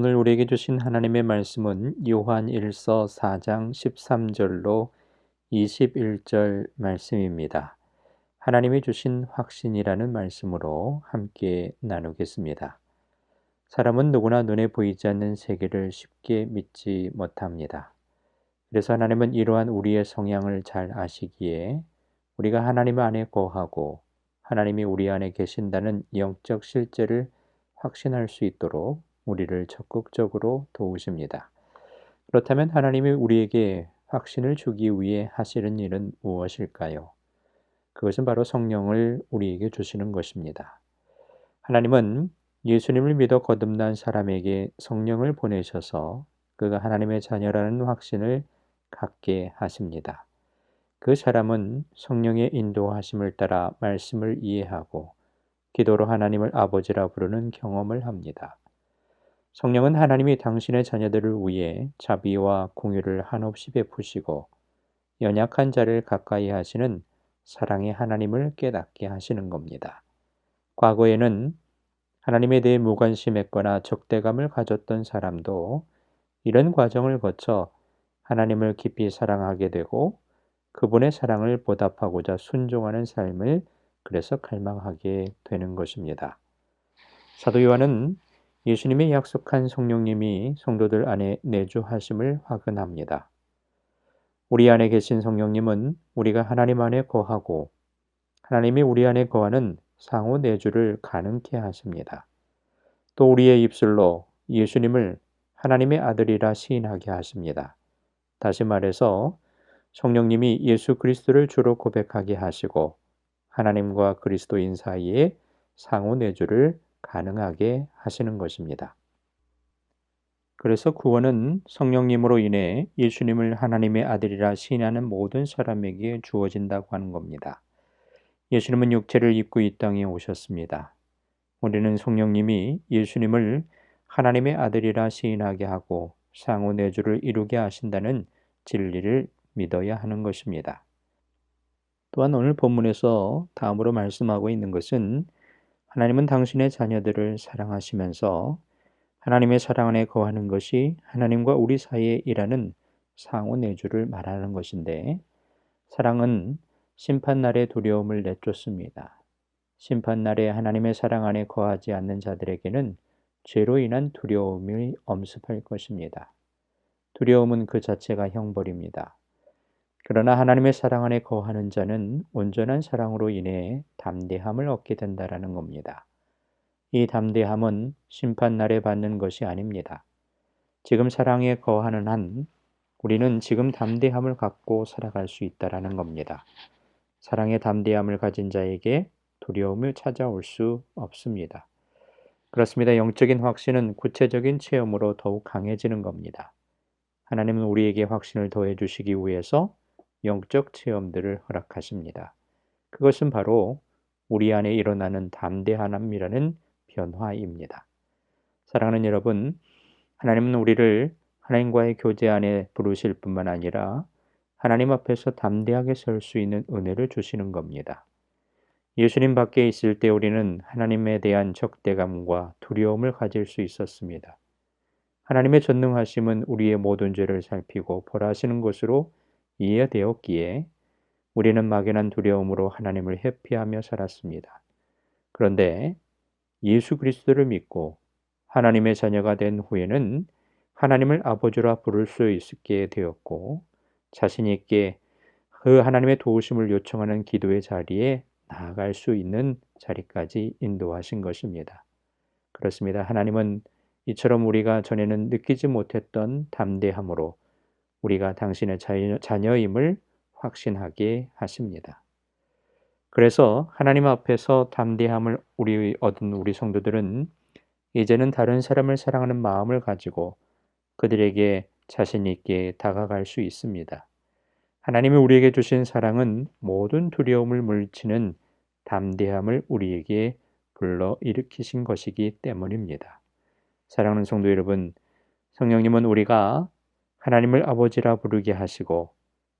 오늘 우리에게 주신 하나님의 말씀은 요한 1서 4장 13절로 21절 말씀입니다. 하나님이 주신 확신이라는 말씀으로 함께 나누겠습니다. 사람은 누구나 눈에 보이지 않는 세계를 쉽게 믿지 못합니다. 그래서 하나님은 이러한 우리의 성향을 잘 아시기에 우리가 하나님 안에 거하고 하나님이 우리 안에 계신다는 영적 실제를 확신할 수 있도록 우리를 적극적으로 도우십니다. 그렇다면 하나님이 우리에게 확신을 주기 위해 하시는 일은 무엇일까요? 그것은 바로 성령을 우리에게 주시는 것입니다. 하나님은 예수님을 믿어 거듭난 사람에게 성령을 보내셔서 그가 하나님의 자녀라는 확신을 갖게 하십니다. 그 사람은 성령의 인도하심을 따라 말씀을 이해하고 기도로 하나님을 아버지라 부르는 경험을 합니다. 성령은 하나님이 당신의 자녀들을 위해 자비와 공유를 한없이 베푸시고 연약한 자를 가까이 하시는 사랑의 하나님을 깨닫게 하시는 겁니다. 과거에는 하나님에 대해 무관심했거나 적대감을 가졌던 사람도 이런 과정을 거쳐 하나님을 깊이 사랑하게 되고 그분의 사랑을 보답하고자 순종하는 삶을 그래서 갈망하게 되는 것입니다. 사도 요한은 예수님의 약속한 성령님이 성도들 안에 내주하심을 확언합니다. 우리 안에 계신 성령님은 우리가 하나님 안에 거하고 하나님이 우리 안에 거하는 상호 내주를 가능케 하십니다. 또 우리의 입술로 예수님을 하나님의 아들이라 시인하게 하십니다. 다시 말해서 성령님이 예수 그리스도를 주로 고백하게 하시고 하나님과 그리스도인 사이에 상호 내주를 가능하게 하시는 것입니다. 그래서 구원은 성령님으로 인해 예수님을 하나님의 아들이라 신하는 모든 사람에게 주어진다고 하는 겁니다. 예수님은 육체를 입고 이 땅에 오셨습니다. 우리는 성령님이 예수님을 하나님의 아들이라 시인하게 하고 상호 내주를 이루게 하신다는 진리를 믿어야 하는 것입니다. 또한 오늘 본문에서 다음으로 말씀하고 있는 것은 하나님은 당신의 자녀들을 사랑하시면서 하나님의 사랑 안에 거하는 것이 하나님과 우리 사이에 일하는 상호 내주를 말하는 것인데 사랑은 심판날의 두려움을 내쫓습니다. 심판날에 하나님의 사랑 안에 거하지 않는 자들에게는 죄로 인한 두려움이 엄습할 것입니다. 두려움은 그 자체가 형벌입니다. 그러나 하나님의 사랑 안에 거하는 자는 온전한 사랑으로 인해 담대함을 얻게 된다라는 겁니다. 이 담대함은 심판날에 받는 것이 아닙니다. 지금 사랑에 거하는 한 우리는 지금 담대함을 갖고 살아갈 수 있다라는 겁니다. 사랑의 담대함을 가진 자에게 두려움을 찾아올 수 없습니다. 그렇습니다. 영적인 확신은 구체적인 체험으로 더욱 강해지는 겁니다. 하나님은 우리에게 확신을 더해 주시기 위해서 영적 체험들을 허락하십니다. 그것은 바로 우리 안에 일어나는 담대함이라는 변화입니다. 사랑하는 여러분, 하나님은 우리를 하나님과의 교제 안에 부르실 뿐만 아니라 하나님 앞에서 담대하게 설 수 있는 은혜를 주시는 겁니다. 예수님 밖에 있을 때 우리는 하나님에 대한 적대감과 두려움을 가질 수 있었습니다. 하나님의 전능하심은 우리의 모든 죄를 살피고 벌하시는 것으로 이해되었기에 우리는 막연한 두려움으로 하나님을 회피하며 살았습니다. 그런데 예수 그리스도를 믿고 하나님의 자녀가 된 후에는 하나님을 아버지라 부를 수 있게 되었고 자신 있게 그 하나님의 도우심을 요청하는 기도의 자리에 나아갈 수 있는 자리까지 인도하신 것입니다. 그렇습니다. 하나님은 이처럼 우리가 전에는 느끼지 못했던 담대함으로 우리가 당신의 자녀임을 확신하게 하십니다. 그래서 하나님 앞에서 담대함을 우리 얻은 우리 성도들은 이제는 다른 사람을 사랑하는 마음을 가지고 그들에게 자신 있게 다가갈 수 있습니다. 하나님이 우리에게 주신 사랑은 모든 두려움을 물리치는 담대함을 우리에게 불러 일으키신 것이기 때문입니다. 사랑하는 성도 여러분, 성령님은 우리가 하나님을 아버지라 부르게 하시고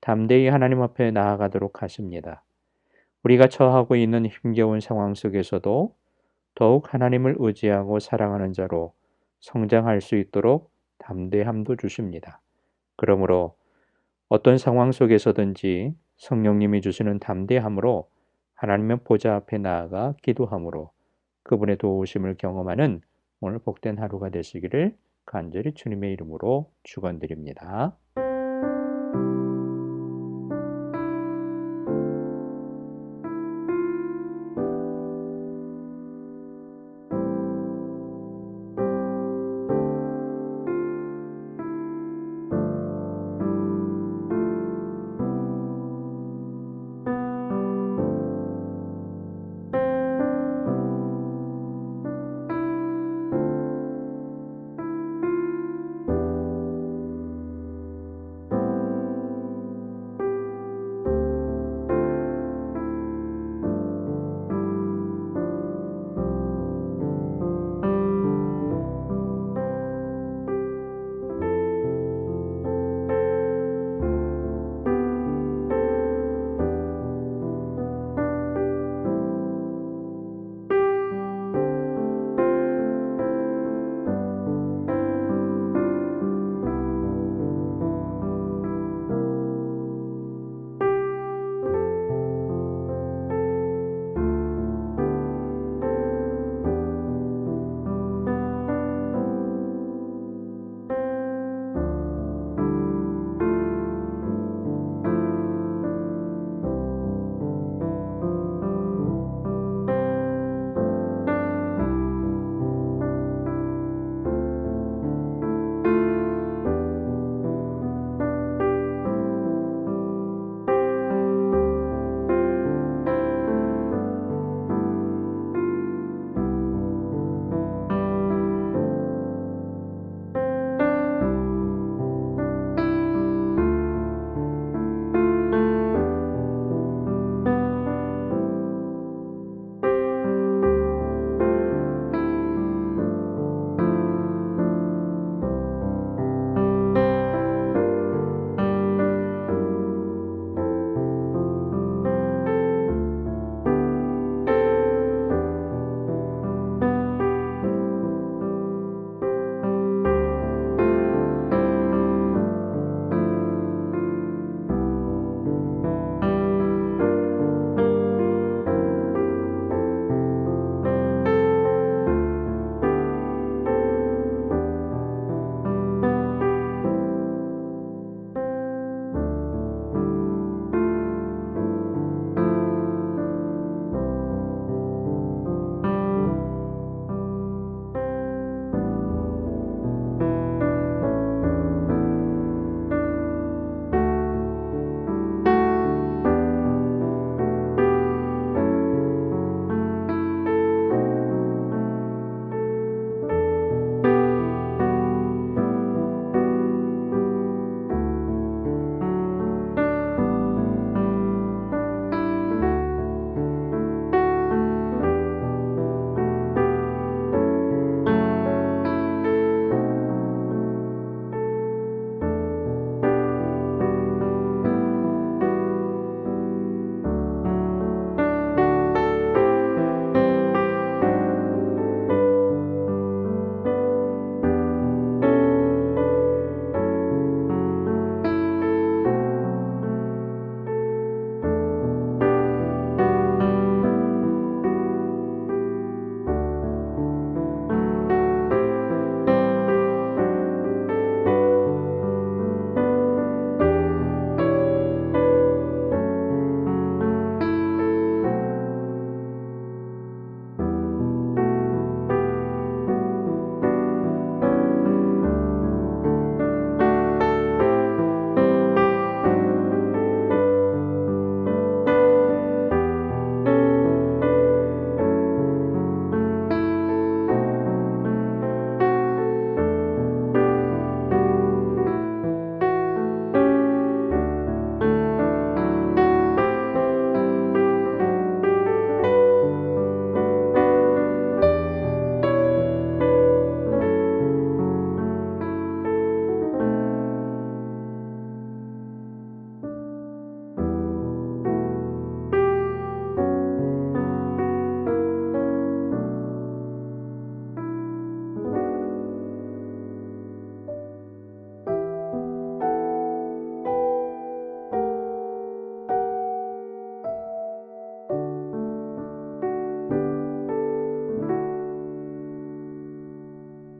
담대히 하나님 앞에 나아가도록 하십니다. 우리가 처하고 있는 힘겨운 상황 속에서도 더욱 하나님을 의지하고 사랑하는 자로 성장할 수 있도록 담대함도 주십니다. 그러므로 어떤 상황 속에서든지 성령님이 주시는 담대함으로 하나님의 보좌 앞에 나아가 기도함으로 그분의 도우심을 경험하는 오늘 복된 하루가 되시기를 간절히 주님의 이름으로 축원드립니다.